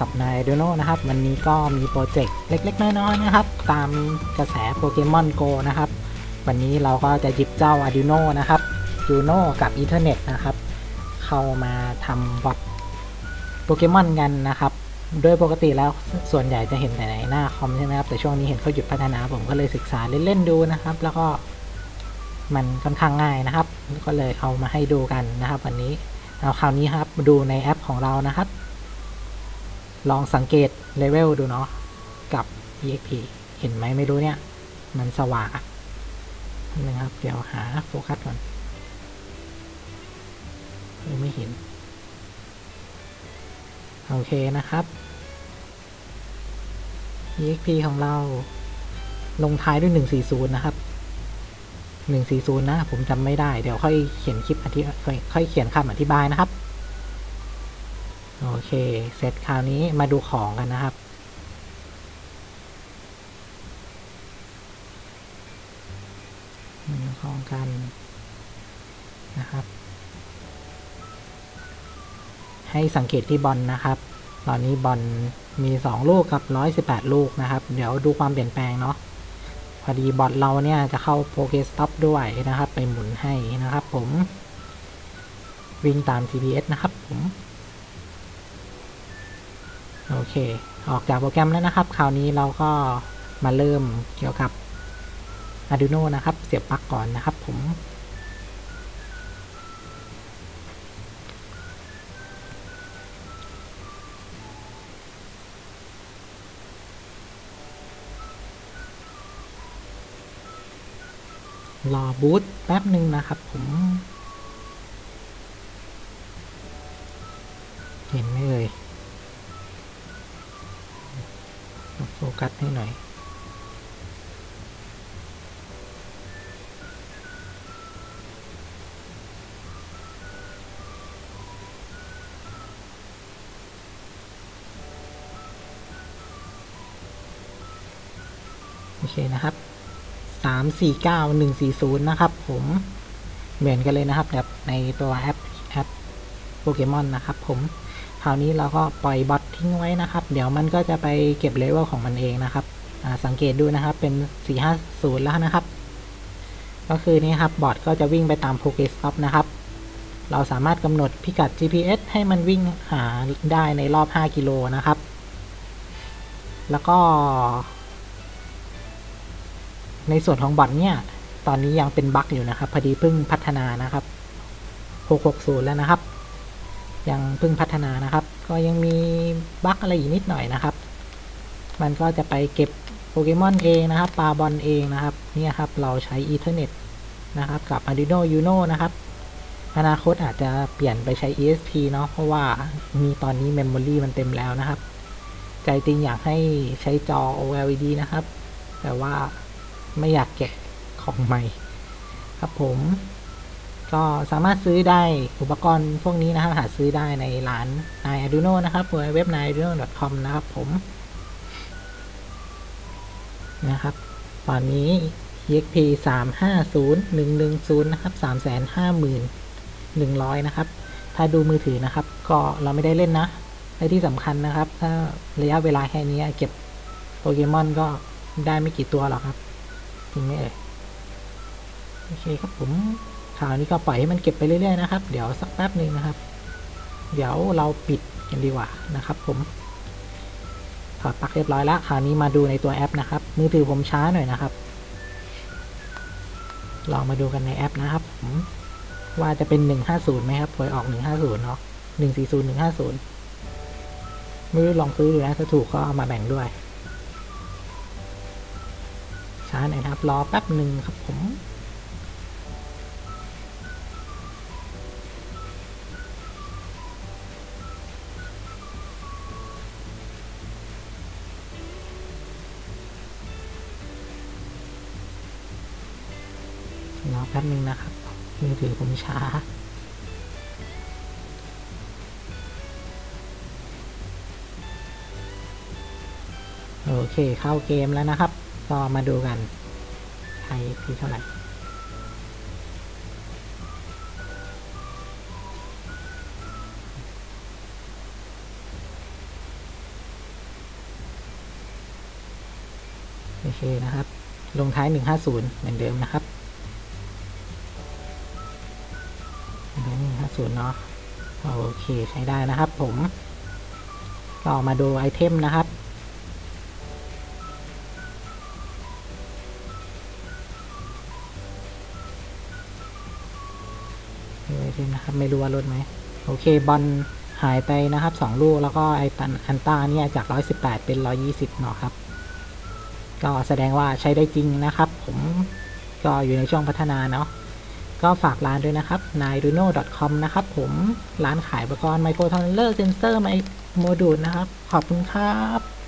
กับนายดูโนนะครับ วันนี้ก็มีโปรเจกต์เล็ก ๆ น้อยๆนะครับ ตามกระแสโปเกมอนโกนะครับ วันนี้เราก็จะหยิบเจ้า Arduino นะครับยูโนกับอีเทอร์เน็ตนะครับ เข้ามาทำบอทโปเกมอนกันนะครับโดยปกติแล้วส่วนใหญ่จะเห็นแต่ในหน้าคอมใช่ไหมครับ แต่ช่วงนี้เห็นเขาหยุดพัฒนาผมก็เลยศึกษาเล่นๆดูนะครับ แล้วก็มันค่อนข้างง่ายนะครับ ก็เลยเอามาให้ดูกันนะครับ วันนี้เอาคราวนี้ครับดูในแอปของเรานะครับ ลองสังเกตเลเวลดูเนาะกับ exp เห็นไหมไม่รู้เนี่ย มันสว่างอะนึงครับ เดี๋ยวหาโฟกัสก่อนยังไม่เห็น โอเคนะครับ exp ของเราลงท้ายด้วย 140 นะครับ 140 นะ ผมจำไม่ได้ เดี๋ยวค่อยเขียนคลิปอธิค่อยเขียนคำอธิบายนะครับ โอเค เสร็จคราวนี้มาดูของกันนะครับดูของกันนะครับ ให้สังเกตที่บอลนะครับ ตอนนี้บอลมี 2 ลูกกับ 118 ลูกนะครับ เดี๋ยวดูความเปลี่ยนแปลงเนาะ พอดีบอทเราเนี่ยจะเข้าโปเกสต็อปด้วยนะครับ ไปหมุนให้นะครับผม วิ่งตาม GPS นะครับผม โอเค ออกจากโปรแกรมแล้วนะครับ คราวนี้เราก็มาเริ่มเกี่ยวกับ Arduino นะครับ เสียบปลั๊กก่อนนะครับผม รอบูตแป๊บหนึ่งนะครับผม เห็นไหมเอ่ย กัสให้หน่อยโอเคนะครับสามสี่เก้าหนึ่งสี่ศูนย์นะครับ ผมเหมือนกันเลยนะครับแบบในตัวแอปแอปโปเกมอนนะครับ ผม คราวนี้เราก็ปล่อยบอททิ้งไว้นะครับ เดี๋ยวมันก็จะไปเก็บเลเวลของมันเองนะครับสังเกตดูนะครับเป็น 450 แล้วนะครับ ก็คือนี่ครับบอทก็จะวิ่งไปตามโปเกสต็อปนะครับ เราสามารถกำหนดพิกัด GPS ให้มันวิ่งหาได้ในรอบ 5 กิโลนะครับ แล้วก็ ในส่วนของบอทเนี่ย ตอนนี้ยังเป็นบั๊กอยู่นะครับ พอดีเพิ่งพัฒนานะครับ 660 แล้วนะครับ ยังเพิ่งพัฒนานะครับ ก็ยังมีบั๊กอะไรอีกนิดหน่อยนะครับ มันก็จะไปเก็บโปเกมอนเองนะครับปลาบอลเองนะครับเนี่ยครับเราใช้ Ethernet นะครับกับ Arduino Uno นะครับอนาคตอาจจะเปลี่ยนไปใช้ ESP เนาะเพราะว่ามีตอนนี้ Memory มันเต็มแล้วนะครับ ใจจริงอยากให้ใช้จอ OLED นะครับ แต่ว่าไม่อยากแกะของใหม่ ครับผม ก็สามารถซื้อได้อุปกรณ์พวกนี้นะครับหาซื้อได้ในร้านนาย Arduino นะครับเว็บนาย arduino.com นะครับผมนะครับ ตอนนี้ exp 3 5 0 1 1 0 นะครับ 3 5 1 1 0 0 นะครับ ถ้าดูมือถือนะครับ ก็เราไม่ได้เล่นนะและที่สำคัญนะครับ ถ้าระยะเวลาแค่นี้เก็บโปเกมอนก็ได้ไม่กี่ตัวหรอกครับจริงไหมเอ่ยโอเคครับผม ข่าวนี้ก็ปล่อยให้มันเก็บไปเรื่อยๆนะครับ เดี๋ยวสักแป๊บหนึ่งนะครับ เดี๋ยวเราปิดกันดีกว่านะครับ ผมถอดปลั๊กเรียบร้อยแล้วคราวนี้มาดูในตัวแอปนะครับ มือถือผมช้าหน่อยนะครับ ลองมาดูกันในแอปนะครับผมว่าจะเป็น 150ไหมครับหวยออก 150 เนาะ140 150 ไม่รู้ลองซื้อดูนะถ้าถูกก็เอามาแบ่งด้วย ช้าหน่อยครับ รอแป๊บหนึ่งครับผม แป๊บนึ่งนะครับมือถือผมช้าโอเคเข้าเกมแล้วนะครับ ก็มาดูกันไทยที่เท่าไหร่โอเคนะครับ ลงท้าย 150 เหมือนเดิมนะครับ งท้าย150เนาะโอเคใช้ได้นะครับผมก็มาดูไอเทมนะครับ ไอเทมนะครับ ไม่รู้ว่าลดไหม โอเค บอลหายไปนะครับ2ลูก แล้วก็ไอตันอันต้าเนี่ย จาก 118 เป็น 120เนาะครับ ก็แสดงว่าใช้ได้จริงนะครับ ผมก็อยู่ในช่วงพัฒนาเนาะ ก็ฝากร้านด้วยนะครับ n a i r u n o c o m นะครับผมร้านขายอุปกรณ์ไมโครทอนเลอร์เซนเซอร์ไมโมดูลนะครับ ขอบคุณครับ